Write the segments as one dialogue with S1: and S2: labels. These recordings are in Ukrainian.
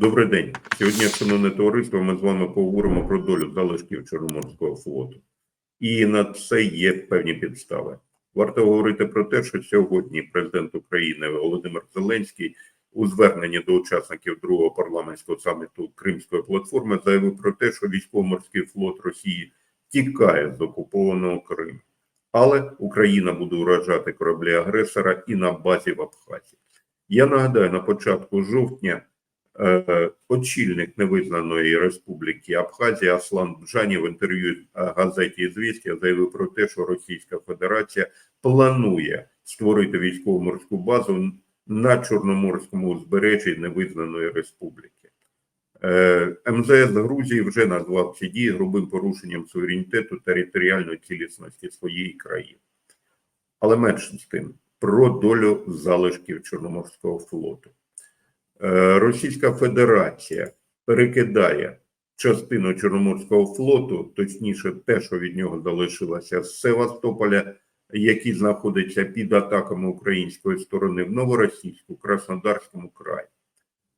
S1: Добрий день. Сьогодні, шановне товариство, ми з вами поговоримо про долю залишків Чорноморського флоту. І на це є певні підстави. Варто говорити про те, що сьогодні президент України Володимир Зеленський у зверненні до учасників другого парламентського саміту Кримської платформи заявив про те, що військово-морський флот Росії тікає з окупованого Криму. Але Україна буде уражати кораблі агресора і на базі в Абхазії. Я нагадаю, на початку жовтня очільник невизнаної республіки Абхазія Аслан Бджані в інтерв'ю е, газеті «Ізвістія» заявив про те, що Російська Федерація планує створити військово-морську базу на Чорноморському узбережжі невизнаної республіки. Е, МЗС Грузії вже назвав ці дії грубим порушенням суверенітету територіальної цілісності своєї країни. Але менш з тим, про долю залишків Чорноморського флоту. Е, Російська Федерація перекидає частину Чорноморського флоту, точніше, те, що від нього залишилося з Севастополя, який знаходиться під атаками української сторони в Новоросійську, Краснодарському краї.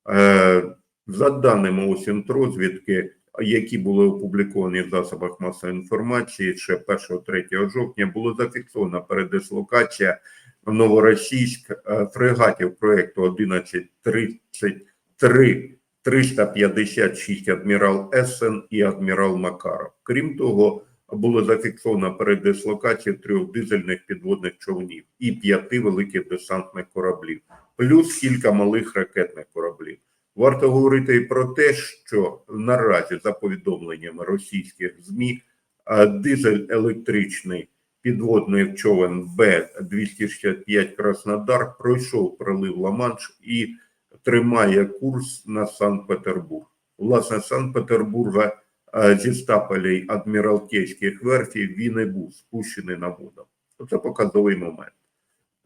S1: Е, За даними Осінтрозвідки, які були опубліковані в засобах масової інформації ще 1-3 жовтня, було зафіксовано передислокація Новоросійськ е, фрегатів проєкту 1133 356 адмірал Есен і адмірал Макаров. Крім того, було зафіксовано передислокацію трьох дизельних підводних човнів і п'яти великих десантних кораблів, плюс кілька малих ракетних кораблів. Варто говорити і про те, що наразі, за повідомленнями російських ЗМІ, е, дизель електричний підводний човен Б-265 Краснодар пройшов пролив Ла-Манш і тримає курс на Санкт-Петербург. Власне, Санкт-Петербурга е, зі стапелей адміралтейських верфів він і був спущений на воду. Це показовий момент.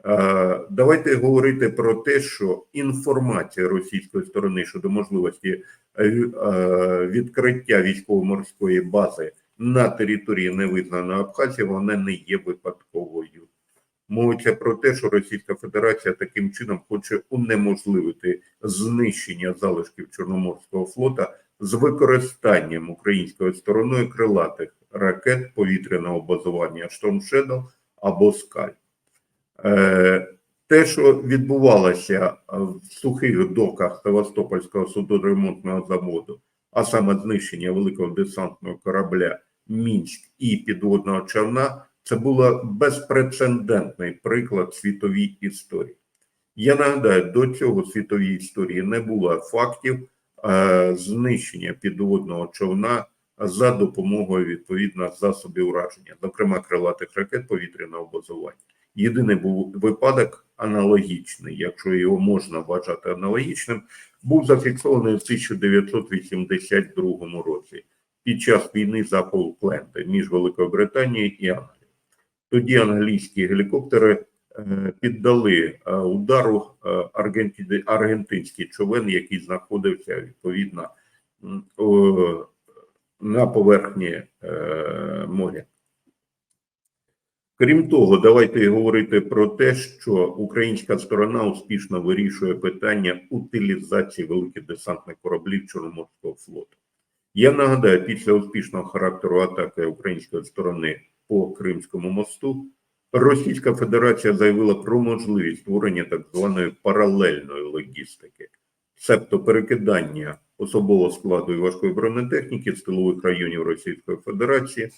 S1: Е, Давайте говорити про те, що інформація російської сторони щодо можливості е, відкриття військово-морської бази на території невизнаної Абхазії, вона не є випадковою. Мовиться про те, що Російська Федерація таким чином хоче унеможливити знищення залишків Чорноморського флота з використанням українською стороною крилатих ракет повітряного базування Shadow або Скаль. Е, Те, що відбувалося в сухих доках Севастопольського судоремонтного заводу, а саме знищення великого десантного корабля Мінськ і підводного човна, це було безпрецедентний приклад світовій історії. Я нагадаю, до цього світовій історії не було фактів е, знищення підводного човна за допомогою відповідно засобів ураження, зокрема крилатих ракет повітряного базування. Єдиний був випадок аналогічний, якщо його можна вважати аналогічним, був зафіксований в 1982 році під час війни за Фолкленди між Великою Британією і Англією. Тоді англійські гелікоптери е, піддали е, удару е, аргентинський човен, який знаходився відповідно на поверхні моря. Крім того, давайте говорити про те, що українська сторона успішно вирішує питання утилізації великих десантних кораблів Чорноморського флоту. Я нагадаю, після успішного характеру атаки української сторони по Кримському мосту, Російська Федерація заявила про можливість створення так званої паралельної логістики, себто перекидання особового складу і важкої бронетехніки з тилових районів Російської Федерації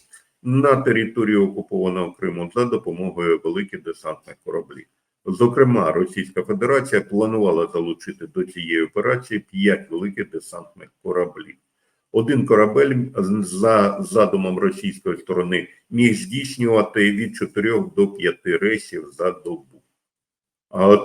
S1: на територію окупованого Криму за допомогою великих десантних кораблів. Зокрема, Російська Федерація планувала залучити до цієї операції п'ять великих десантних кораблів. Один корабель за задумом російської сторони міг здійснювати від 4 до 5 рейсів за добу.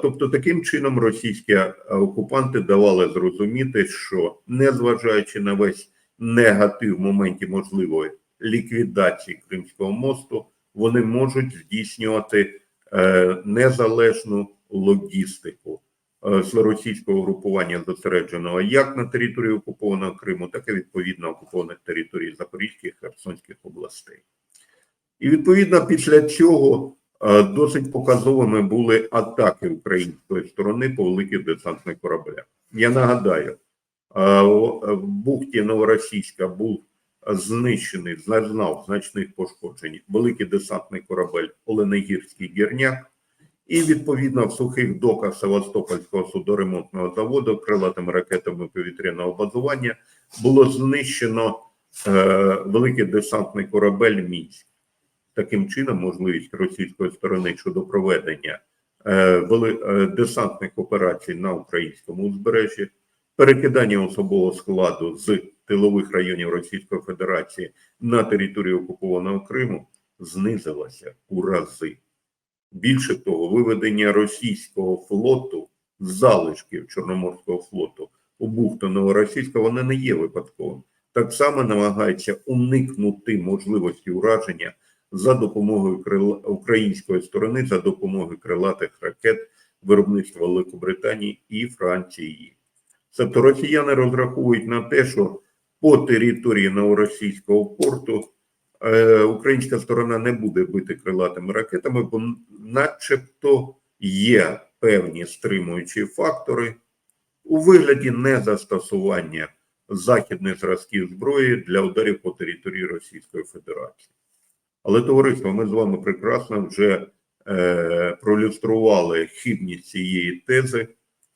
S1: Тобто, таким чином російські окупанти давали зрозуміти, що незважаючи на весь негатив в моменті можливої ліквідації Кримського мосту, вони можуть здійснювати е, незалежну логістику російського групування зосередженого як на території окупованого Криму, так і відповідно окупованих територій Запорізьких Херсонських областей. І відповідно після цього е, досить показовими були атаки української сторони по великих десантних кораблях. Я нагадаю, В бухті Новоросійська був знищений, зазнав значних пошкоджень великий десантний корабель Оленегірський гірняк, і відповідно в сухих доках Севастопольського судоремонтного заводу крилатими ракетами повітряного базування було знищено е, великий десантний корабель Мінськ. Таким чином, можливість російської сторони щодо проведення е, е, десантних операцій на українському узбережжі, перекидання особового складу з тилових районів Російської Федерації на територію окупованого Криму знизилася у рази. Більше того, виведення російського флоту з залишків Чорноморського флоту у бухту Новоросійська, вони не є випадковим. Так само намагається уникнути можливості ураження за допомогою української сторони, за допомогою крилатих ракет виробництва Великобританії і Франції. Тобто росіяни розраховують на те, що по території новоросійського порту українська сторона не буде бити крилатими ракетами, бо начебто є певні стримуючі фактори у вигляді незастосування західних зразків зброї для ударів по території Російської Федерації. Але товариство, ми з вами прекрасно вже е, проілюстрували хибність цієї тези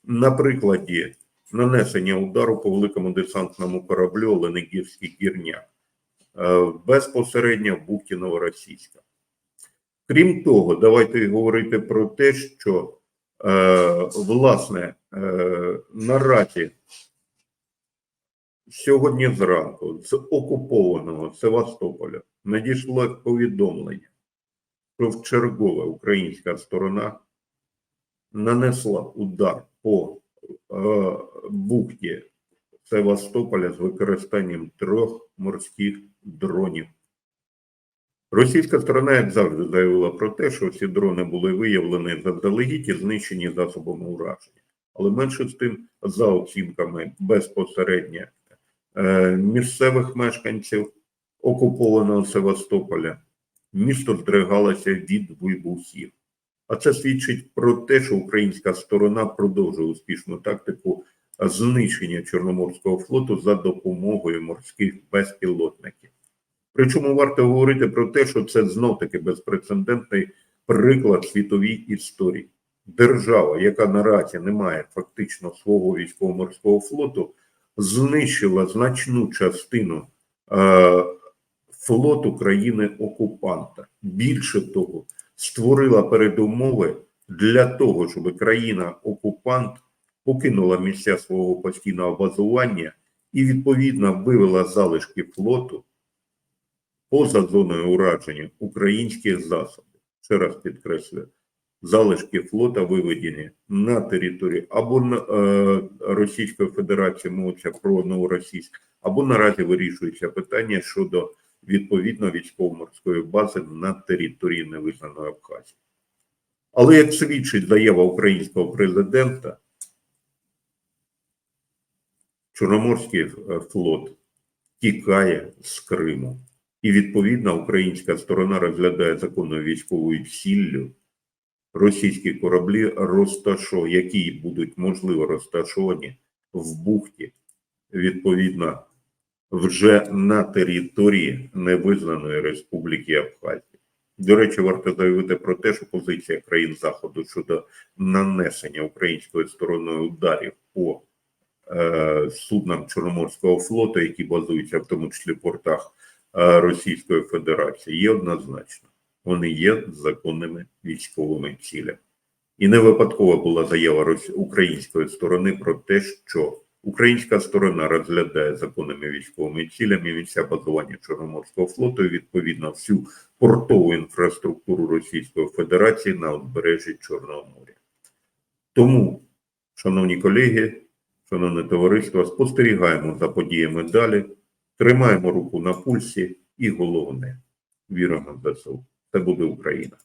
S1: на прикладі нанесення удару по великому десантному кораблю Оленегірський гірняк е, безпосередньо в бухті Новоросійська. Крім того, давайте говорити про те, що е, власне е, наразі сьогодні зранку з окупованого Севастополя надійшло повідомлення, що вчергове українська сторона нанесла удар по е, бухті Севастополя з використанням трьох морських дронів. Російська сторона, як завжди, заявила про те, що всі дрони були виявлені заздалегідь і знищені засобами ураження. Але менше з тим, за оцінками безпосередньо е, місцевих мешканців окупованого Севастополя, місто здригалося від вибухів. А це свідчить про те, що українська сторона продовжує успішну тактику знищення Чорноморського флоту за допомогою морських безпілотників. Причому варто говорити про те, що це знов таки безпрецедентний приклад світовій історії. Держава, яка наразі не має фактично свого військово-морського флоту, знищила значну частину е, флоту країни-окупанта. Більше того, створила передумови для того, щоб країна-окупант покинула місця свого постійного базування і відповідно вивела залишки флоту поза зоною ураження українських засобів. Ще раз підкреслюю, залишки флота виведені на території або на, е, Російської Федерації, мовиться про новоросійськ, або наразі вирішується питання щодо відповідно військово-морської бази на території невизнаної Абхазії. Але як свідчить заява українського президента, Чорноморський е, флот тікає з Криму. І відповідно українська сторона розглядає законною військовою ціллю російські кораблі, розташо, які будуть можливо розташовані в бухті, відповідно, вже на території невизнаної Республіки Абхазія. До речі, варто заявити про те, що позиція країн Заходу щодо нанесення українською стороною ударів по суднам Чорноморського флоту, які базуються в тому числі в портах е, Російської Федерації, є однозначно. Вони є законними військовими цілями. І не випадково була заява української сторони про те, що українська сторона розглядає законними військовими цілями місця базування Чорноморського флоту і відповідно всю портову інфраструктуру Російської Федерації на узбережжі Чорного моря. Тому, шановні колеги, шановне товариство, спостерігаємо за подіями далі, тримаємо руку на пульсі і головне віримо в ЗСУ. Це буде Україна.